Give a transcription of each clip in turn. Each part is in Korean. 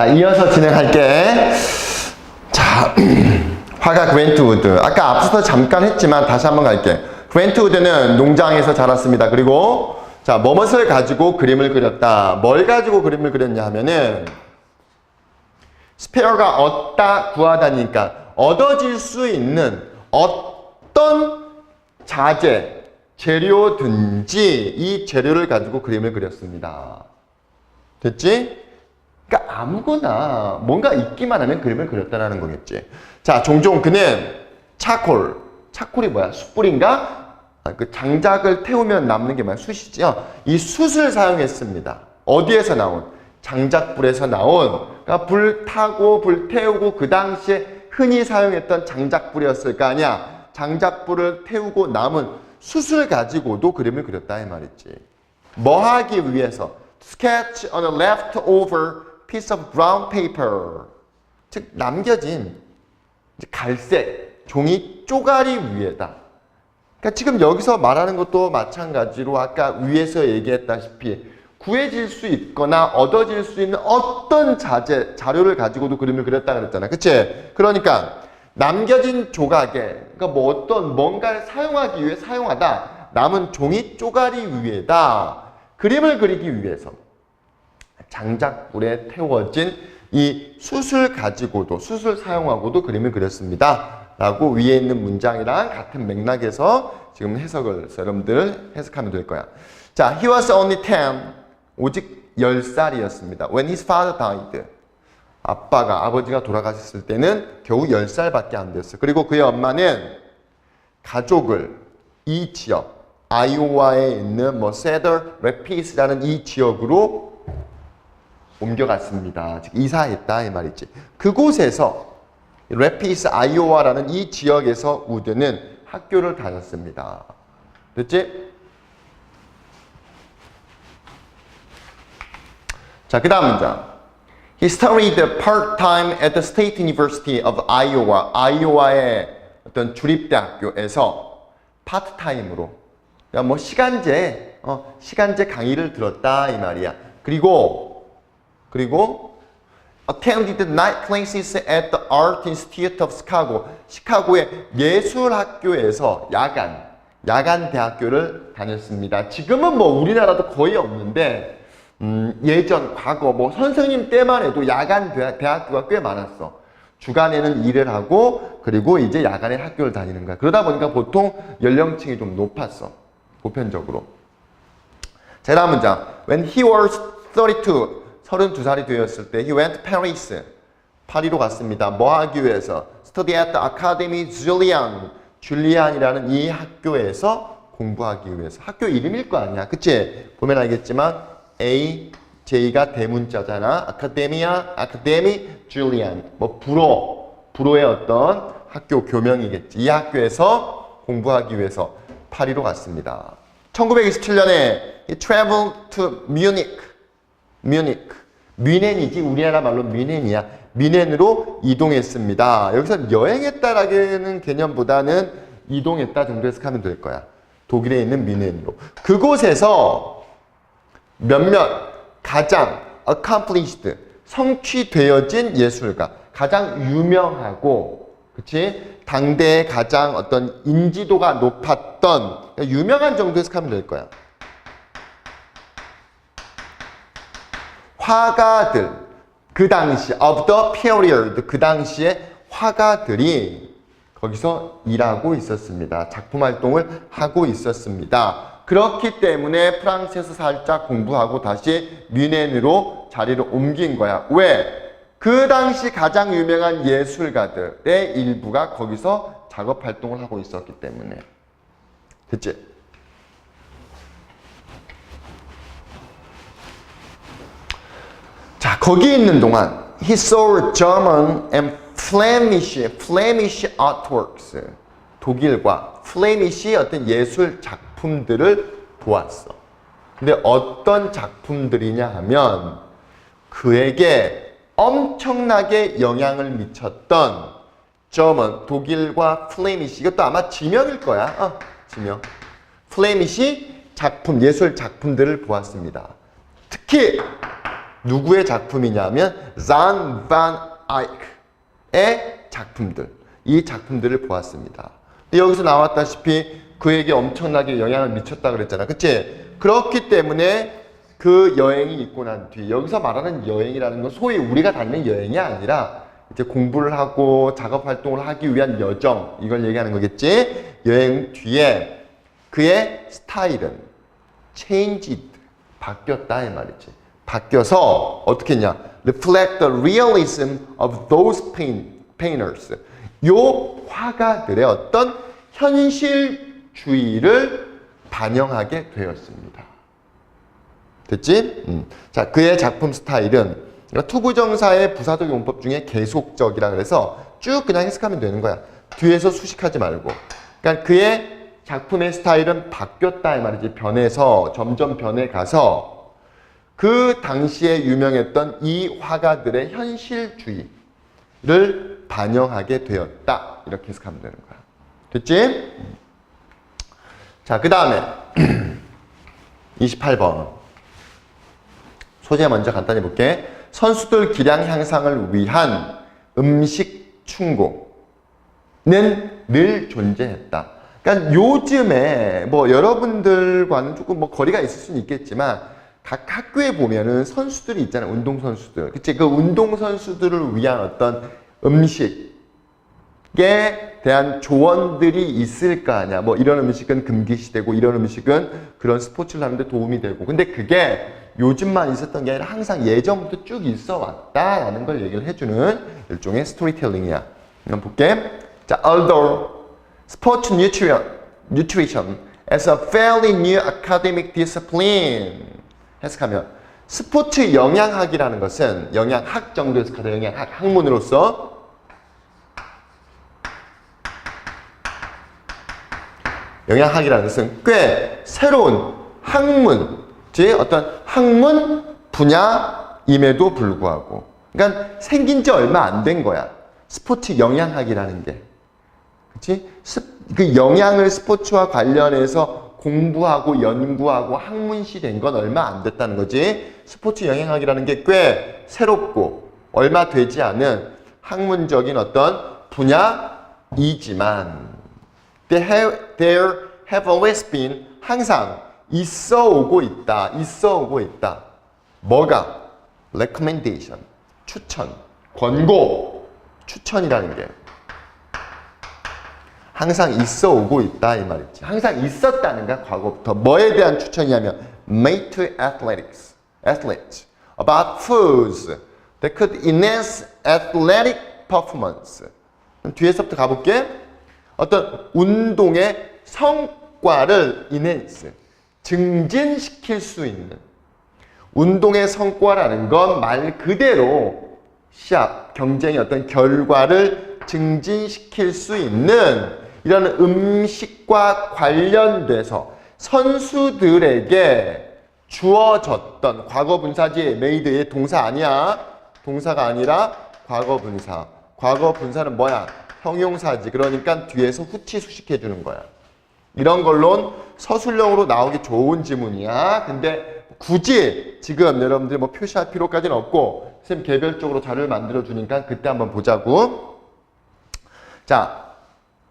자, 이어서 진행할게. 자, 화가 그랜트우드. 아까 앞서서 잠깐 했지만 다시 한번 갈게. 그랜트우드는 농장에서 자랐습니다. 그리고 자, 뭐뭇을 가지고 그림을 그렸다. 뭘 가지고 그림을 그렸냐 하면은 스페어가 얻다 구하다니까 얻어질 수 있는 어떤 자재, 재료든지 이 재료를 가지고 그림을 그렸습니다. 됐지? 아무거나 뭔가 있기만 하면 그림을 그렸다라는 거겠지. 자, 종종 그는 차콜, 차콜이 뭐야? 숯불인가? 아, 그 장작을 태우면 남는 게 뭐야? 숯이죠. 이 숯을 사용했습니다. 어디에서 나온? 장작불에서 나온. 그러니까 불 타고 불 태우고 그 당시에 흔히 사용했던 장작불이었을 거 아니야. 장작불을 태우고 남은 숯을 가지고도 그림을 그렸다 이 말이지. 뭐 하기 위해서? sketch on a leftover piece of brown paper. 즉 남겨진 갈색 종이 쪼가리 위에다. 그러니까 지금 여기서 말하는 것도 마찬가지로 아까 위에서 얘기했다시피 구해질 수 있거나 얻어질 수 있는 어떤 자재, 자료를 가지고도 그림을 그렸다 그랬잖아. 그치? 그러니까 남겨진 조각에 그러니까 뭐 어떤 뭔가를 사용하기 위해 사용하다 남은 종이 쪼가리 위에다 그림을 그리기 위해서 장작불에 태워진 이 숯을 가지고도 숯을 사용하고도 그림을 그렸습니다. 라고 위에 있는 문장이랑 같은 맥락에서 지금 해석을 여러분들 해석하면 될 거야. 자, he was only 10. 오직 10살이었습니다. When his father died. 아빠가 아버지가 돌아가셨을 때는 겨우 10살밖에 안 됐어요. 그리고 그의 엄마는 가족을 이 지역 아이오와에 있는 뭐 세더 레피스라는 이 지역으로 옮겨갔습니다. 즉 이사했다 이 말이지. 그곳에서 레피스 아이오와라는 이 지역에서 우드는 학교를 다녔습니다. 됐지? 자, 그 다음 문장. He studied part-time at the State University of Iowa. 아이오와의 어떤 주립대학교에서 파트타임으로 그러니까 뭐 시간제, 어, 시간제 강의를 들었다 이 말이야. 그리고 그리고 attended night classes at the Art Institute of Chicago. 시카고의 예술학교에서 야간, 야간 대학교를 다녔습니다. 지금은 뭐 우리나라도 거의 없는데 음, 예전 과거 뭐 선생님 때만 해도 야간 대- 대학교가 꽤 많았어. 주간에는 일을 하고 그리고 이제 야간에 학교를 다니는 거야. 그러다 보니까 보통 연령층이 좀 높았어. 보편적으로. 자, 다음 문장. When he was 32, 32살이 되었을 때 he went to Paris. 파리로 갔습니다. 뭐 하기 위해서? Study at the Academy Julian. 줄리안이라는 이 학교에서 공부하기 위해서. 학교 이름일 거 아니야. 그치? 보면 알겠지만 A, J가 대문자잖아. 아카데미아, 아카데미, 줄리안. 뭐 불어, 불어의 어떤 학교 교명이겠지. 이 학교에서 공부하기 위해서 파리로 갔습니다. 1927년에 he traveled to Munich. 뮤닉. 뮌헨이지 우리나라 말로 뮌헨이야. 뮌헨으로 이동했습니다. 여기서 여행했다라는 개념보다는 이동했다 정도 해석하면 될 거야. 독일에 있는 뮌헨으로. 그곳에서 몇몇 가장 accomplished 성취되어진 예술가 가장 유명하고 그치 당대의 가장 어떤 인지도가 높았던 그러니까 유명한 정도 해석하면 될 거야. 화가들 그 당시 of the period 그 당시에 화가들이 거기서 일하고 있었습니다. 작품 활동을 하고 있었습니다. 그렇기 때문에 프랑스에서 살짝 공부하고 다시 뮌헨으로 자리를 옮긴 거야. 왜? 그 당시 가장 유명한 예술가들의 일부가 거기서 작업 활동을 하고 있었기 때문에. 됐지? 자, 거기 있는 동안 he saw German and Flemish, Flemish artworks. 독일과 플레미시 어떤 예술 작품들을 보았어. 근데 어떤 작품들이냐 하면 그에게 엄청나게 영향을 미쳤던 German, 독일과 플레미시 이것도 아마 지명일 거야. 어, 지명. 플레미시 작품, 예술 작품들을 보았습니다. 특히 누구의 작품이냐면 잔 반 아이크의 작품들. 이 작품들을 보았습니다. 여기서 나왔다시피 그에게 엄청나게 영향을 미쳤다 그랬잖아. 그치? 그렇기 때문에 그 여행이 있고 난 뒤 여기서 말하는 여행이라는 건 소위 우리가 다니는 여행이 아니라 이제 공부를 하고 작업 활동을 하기 위한 여정 이걸 얘기하는 거겠지. 여행 뒤에 그의 스타일은 changed 바뀌었다 이 말이지. 바뀌어서 어떻게 했냐? reflect the realism of those paint, painters. 요 화가들의 어떤 현실주의를 반영하게 되었습니다. 됐지? 음. 자, 그의 작품 스타일은 그러니까 투부정사의 부사적 용법 중에 계속적이라 그래서 쭉 그냥 해석하면 되는 거야. 뒤에서 수식하지 말고. 그러니까 그의 작품의 스타일은 바뀌었다 이 말이지. 변해서 점점 변해 가서 그 당시에 유명했던 이 화가들의 현실주의를 반영하게 되었다. 이렇게 해석하면 되는 거야. 됐지? 자, 그 다음에 28번. 소재 먼저 간단히 볼게. 선수들 기량 향상을 위한 음식 충고는 늘 존재했다. 그러니까 요즘에 뭐 여러분들과는 조금 뭐 거리가 있을 수는 있겠지만 각 학교에 보면은 선수들이 있잖아요. 운동 선수들. 그치? 그 운동 선수들을 위한 어떤 음식에 대한 조언들이 있을 거 아니야. 뭐 이런 음식은 금기시되고 이런 음식은 그런 스포츠를 하는데 도움이 되고. 근데 그게 요즘만 있었던 게 아니라 항상 예전부터 쭉 있어 왔다라는 걸 얘기를 해주는 일종의 스토리텔링이야. 한번 볼게. 자, although sports nutrition, nutrition as a fairly new academic discipline 해석하면 스포츠 영양학이라는 것은 영양학 정도에서 가다 영양학 학문으로서 영양학이라는 것은 꽤 새로운 학문, 즉 어떤 학문 분야임에도 불구하고 그러니까 생긴 지 얼마 안 된 거야. 스포츠 영양학이라는 게. 그치? 그 영양을 스포츠와 관련해서 공부하고 연구하고 학문시 된 건 얼마 안 됐다는 거지. 스포츠 영양학이라는 게 꽤 새롭고 얼마 되지 않은 학문적인 어떤 분야이지만 there have always been 항상 있어 오고 있다. 있어 오고 있다. 뭐가? recommendation. 추천. 권고. 추천이라는 게 항상 있어 오고 있다 이 말이지. 항상 있었다는 가 과거부터 뭐에 대한 추천이냐면 made to athletics, athletes about foods that could enhance athletic performance. 뒤에서부터 가볼게. 어떤 운동의 성과를 enhance, 증진시킬 수 있는 운동의 성과라는 건 말 그대로 시합, 경쟁의 어떤 결과를 증진시킬 수 있는 이런 음식과 관련돼서 선수들에게 주어졌던 과거 분사지 메이드의 동사 아니야. 동사가 아니라 과거 분사. 과거 분사는 뭐야? 형용사지. 그러니까 뒤에서 후치 수식해 주는 거야. 이런 걸론 서술형으로 나오기 좋은 지문이야. 근데 굳이 지금 여러분들이 뭐 표시할 필요까지는 없고 쌤 개별적으로 자료를 만들어 주니까 그때 한번 보자고. 자,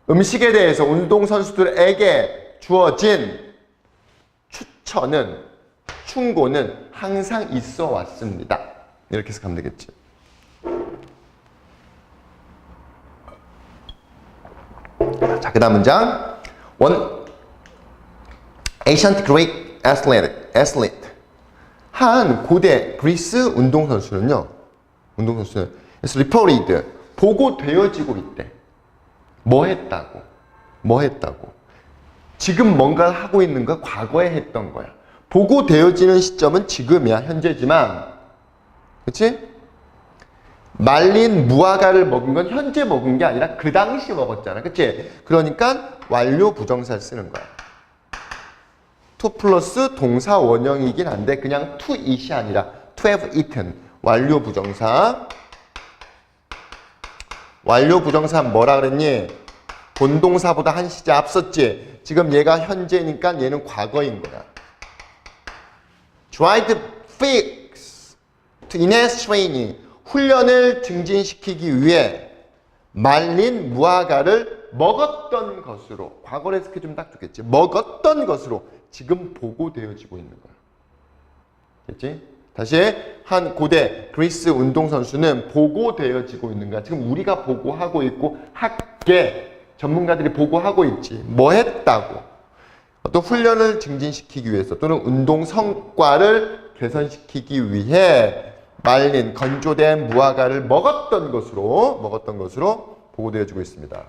음식에 대해서 운동선수들에게 주어진 추천은, 충고는 항상 있어 왔습니다. 이렇게 해서 가면 되겠지. 자, 그 다음 문장. 원, ancient Greek athlete. 한 고대 그리스 운동선수는요, 운동선수는 reported, 보고되어지고 있대. 뭐 했다고? 뭐 했다고? 지금 뭔가를 하고 있는 거 과거에 했던 거야. 보고 되어지는 시점은 지금이야, 현재지만. 그치? 말린 무화과를 먹은 건 현재 먹은 게 아니라 그 당시 먹었잖아. 그치? 그러니까 완료 부정사를 쓰는 거야. to 플러스 동사 원형이긴 한데 그냥 to eat이 아니라 to have eaten. 완료 부정사. 완료 부정사 뭐라 그랬니? 본동사보다 한 시제 앞섰지. 지금 얘가 현재니까 얘는 과거인 거야. try to fix enhance training 훈련을 증진시키기 위해 말린 무화과를 먹었던 것으로 과거로 해석해 딱 좋겠지. 먹었던 것으로 지금 보고되어지고 있는 거야. 됐지? 다시 한 고대 그리스 운동선수는 보고되어지고 있는 거야. 지금 우리가 보고하고 있고 학계 전문가들이 보고하고 있지. 뭐 했다고. 어떤 훈련을 증진시키기 위해서 또는 운동 성과를 개선시키기 위해 말린 건조된 무화과를 먹었던 것으로 먹었던 것으로 보고되어지고 있습니다.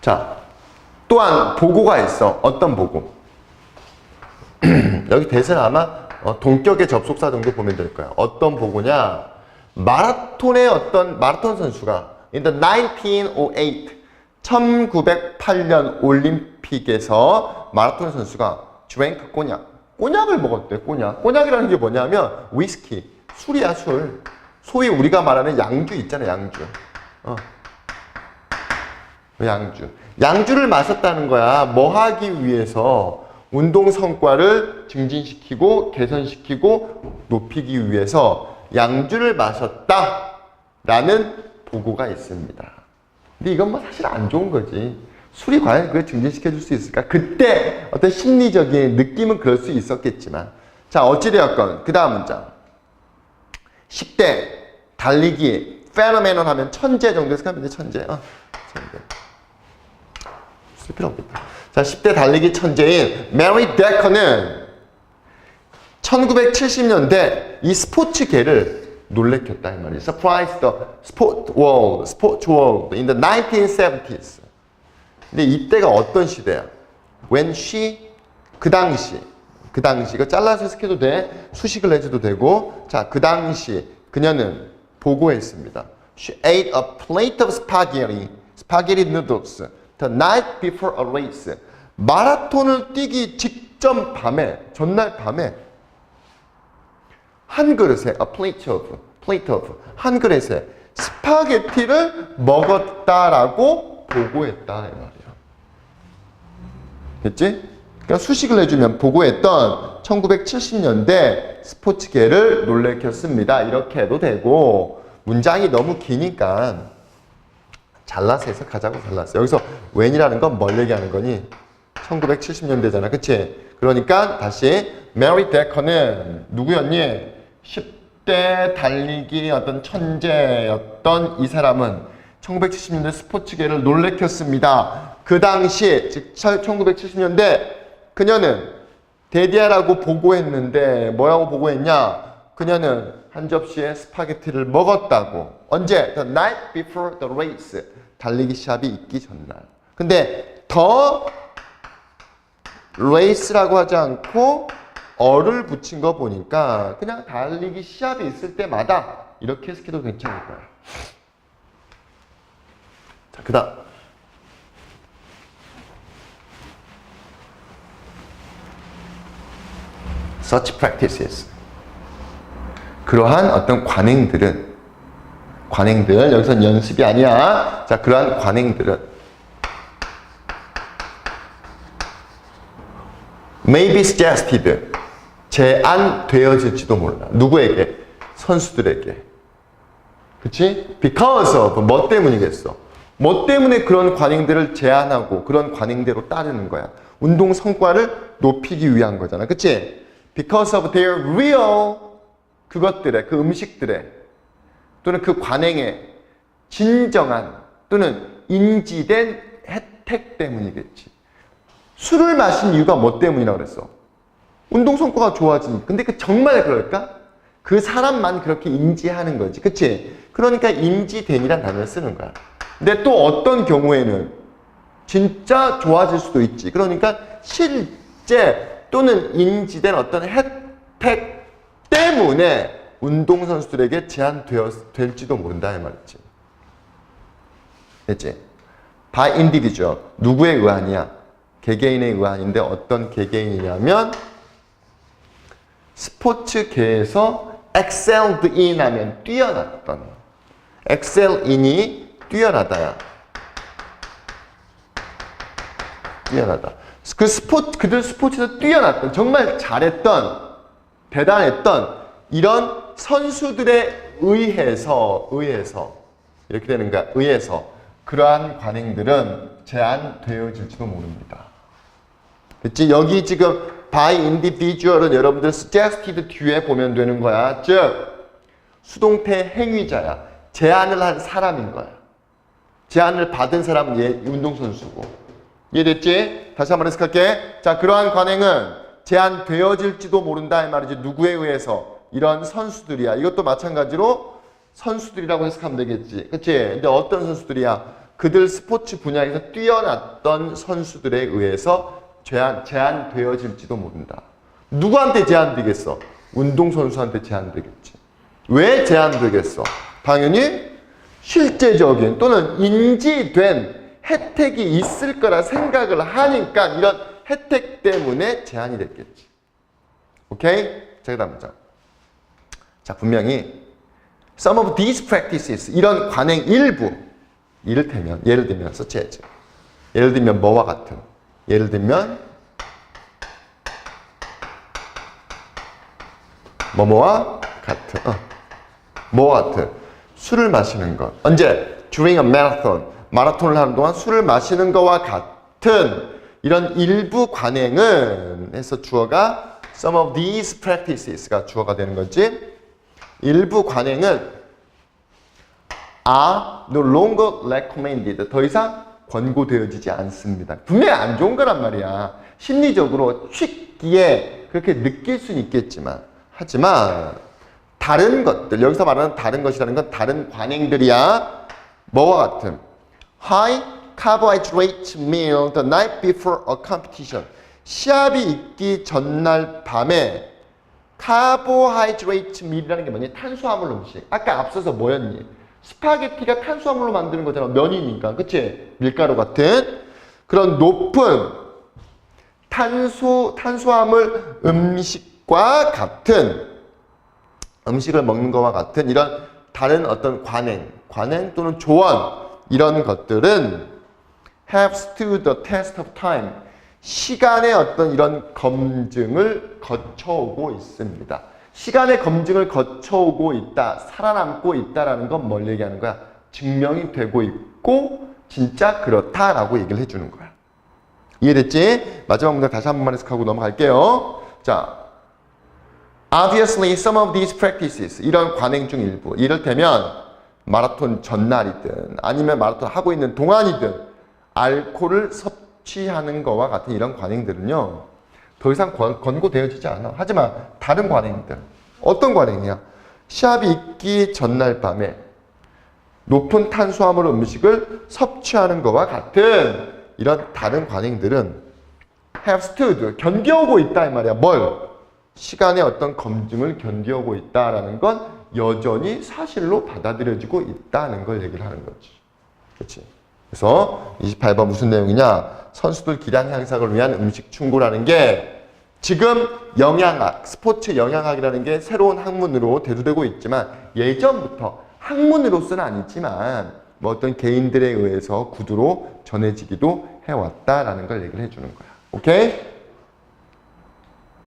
자, 또한 보고가 있어. 어떤 보고? 여기 대세는 아마 어, 동격의 접속사 정도 보면 될 거야. 어떤 보고냐? 마라톤의 어떤 마라톤 선수가 in the 1908 1908년 올림픽에서 마라톤 선수가 드랭크 꼬냑 꼬냑을 먹었대 꼬냑 꼬냑이라는 게 뭐냐면 위스키 술이야 술 소위 우리가 말하는 양주 있잖아 양주 어. 양주. 양주를 마셨다는 거야. 뭐 하기 위해서? 운동 성과를 증진시키고 개선시키고 높이기 위해서 양주를 마셨다. 라는 보고가 있습니다. 근데 이건 뭐 사실 안 좋은 거지. 술이 과연 그걸 증진시켜 줄 수 있을까? 그때 어떤 심리적인 느낌은 그럴 수 있었겠지만. 자, 어찌되었건, 그 다음 문장. 10대 달리기 페노메논 하면 천재 정도 돼, 천재. 어, 천재. 쓸 필요 없겠다. 자, 10대 달리기 천재인 메리 데커는 1970년대 이 스포츠계를 놀래켰다 이 말이에요. Surprised the sport world, sports world in the 1970s. 근데 이때가 어떤 시대야? When she 그 당시 그 당시 이거 잘라서 해석해도 돼 수식을 해줘도 되고 자 그 당시 그녀는 보고했습니다. She ate a plate of spaghetti, spaghetti noodles the night before a race. 마라톤을 뛰기 직전 밤에 전날 밤에 한 그릇에 a plate of, plate of 한 그릇에 스파게티를 먹었다라고 보고했다 이 말이야. 됐지? 그러니까 수식을 해주면 보고했던 1970년대 스포츠계를 놀래켰습니다. 이렇게 해도 되고 문장이 너무 기니까 잘라서 해석하자고 잘랐어. 여기서 when이라는 건 뭘 얘기하는 거니? 1970년대잖아. 그치? 그러니까 다시 메리 데커는 누구였니? 10대 달리기 어떤 천재였던 이 사람은 1970년대 스포츠계를 놀래켰습니다. 그 당시 즉 1970년대 그녀는 데디아라고 보고했는데 뭐라고 보고했냐? 그녀는 한 접시의 스파게티를 먹었다고. 언제? The night before the race. 달리기 시합이 있기 전날. 근데 더 레이스라고 하지 않고 어를 붙인 거 보니까 그냥 달리기 시합이 있을 때마다 이렇게 해석해도 괜찮을 거야. 자, 그 다음. such practices. 그러한 어떤 관행들은 관행들 여기선 연습이 아니야. 자, 그러한 관행들은 may be suggested 제안되어질지도 몰라. 누구에게? 선수들에게. 그치? Because of 뭐 때문이겠어? 뭐 때문에 그런 관행들을 제안하고 그런 관행대로 따르는 거야? 운동 성과를 높이기 위한 거잖아. 그치? Because of their real 그것들의 그 음식들의 또는 그 관행의 진정한 또는 인지된 혜택 때문이겠지. 술을 마신 이유가 뭐 때문이라고 그랬어? 운동 성과가 좋아지니까. 근데 그 정말 그럴까? 그 사람만 그렇게 인지하는 거지. 그치? 그러니까 인지됨이란 단어를 쓰는 거야. 근데 또 어떤 경우에는 진짜 좋아질 수도 있지. 그러니까 실제 또는 인지된 어떤 혜택 때문에 운동선수들에게 제한될지도 모른다. 이 말이지. 됐지? by individual. 누구에 의한이야? 개개인에 의한인데 어떤 개개인이냐면 스포츠계에서 excelled in 하면 뛰어났던 excel in이 뛰어나다야. 뛰어나다. 그 스포츠 그들 스포츠에서 뛰어났던 정말 잘했던 대단했던 이런 선수들에 의해서 의해서 이렇게 되는 거야. 의해서 그러한 관행들은 제한되어질지도 모릅니다. 그치? 여기 지금 by individual은 여러분들 suggested 뒤에 보면 되는 거야. 즉 수동태 행위자야. 제안을 한 사람인 거야. 제안을 받은 사람은 얘 운동선수고. 이해됐지? 다시 한번 해석할게. 자, 그러한 관행은 제한되어질지도 모른다. 이 말이지. 누구에 의해서? 이런 선수들이야. 이것도 마찬가지로 선수들이라고 해석하면 되겠지. 그치? 근데 어떤 선수들이야? 그들 스포츠 분야에서 뛰어났던 선수들에 의해서 제한, 제한되어질지도 모른다. 누구한테 제한되겠어? 운동선수한테 제한되겠지. 왜 제한되겠어? 당연히 실제적인 또는 인지된 혜택이 있을 거라 생각을 하니까 이런 혜택 때문에 제한이 됐겠지. 오케이? 자, 그 다음 장. 자, 분명히 some of these practices 이런 관행 일부 이를테면 예를 들면 서치해지 예를 들면 뭐와 같은 예를 들면 뭐뭐와 같은 어. 뭐와 같은 술을 마시는 것 언제 during a marathon 마라톤을 하는 동안 술을 마시는 것과 같은 이런 일부 관행은 해서 주어가 some of these practices가 주어가 되는 거지 일부 관행은 are no longer recommended. 더 이상 권고되어지지 않습니다. 분명히 안 좋은 거란 말이야. 심리적으로 쉽기에 그렇게 느낄 수는 있겠지만, 하지만 다른 것들, 여기서 말하는 다른 것이라는 건 다른 관행들이야. 뭐와 같은 high carbohydrate meal the night before a competition. 시합이 있기 전날 밤에 카보하이드레이트 밀이라는 게 뭐냐? 탄수화물 음식. 아까 앞서서 뭐였니? 스파게티가 탄수화물로 만드는 거잖아. 면이니까. 그치? 밀가루 같은. 그런 높은 탄수, 탄수화물 음식과 같은 음식을 먹는 것과 같은 이런 다른 어떤 관행, 관행 또는 조언, 이런 것들은 have stood the test of time. 시간의 어떤 이런 검증을 거쳐오고 있습니다. 시간의 검증을 거쳐오고 있다, 살아남고 있다라는 건 뭘 얘기하는 거야? 증명이 되고 있고 진짜 그렇다라고 얘기를 해주는 거야. 이해됐지? 마지막 문장 다시 한 번만 해석하고 넘어갈게요. 자, obviously some of these practices 이런 관행 중 일부 이를테면 마라톤 전날이든 아니면 마라톤 하고 있는 동안이든 알코올을 섭취하는 거와 같은 이런 관행들은요 더 이상 권, 권고되어지지 않아. 하지만 다른 관행들 어떤 관행이야? 시합이 있기 전날 밤에 높은 탄수화물 음식을 섭취하는 것과 같은 이런 다른 관행들은 have stood 견뎌오고 있다 이 말이야. 뭘? 시간의 어떤 검증을 견뎌오고 있다라는 건 여전히 사실로 받아들여지고 있다는 걸 얘기를 하는 거지. 그렇지? 그래서 28번 무슨 내용이냐? 선수들 기량 향상을 위한 음식 충고라는 게 지금 영양학, 스포츠 영양학이라는 게 새로운 학문으로 대두되고 있지만 예전부터 학문으로서는 아니지만 뭐 어떤 개인들에 의해서 구두로 전해지기도 해왔다라는 걸 얘기를 해주는 거야. 오케이?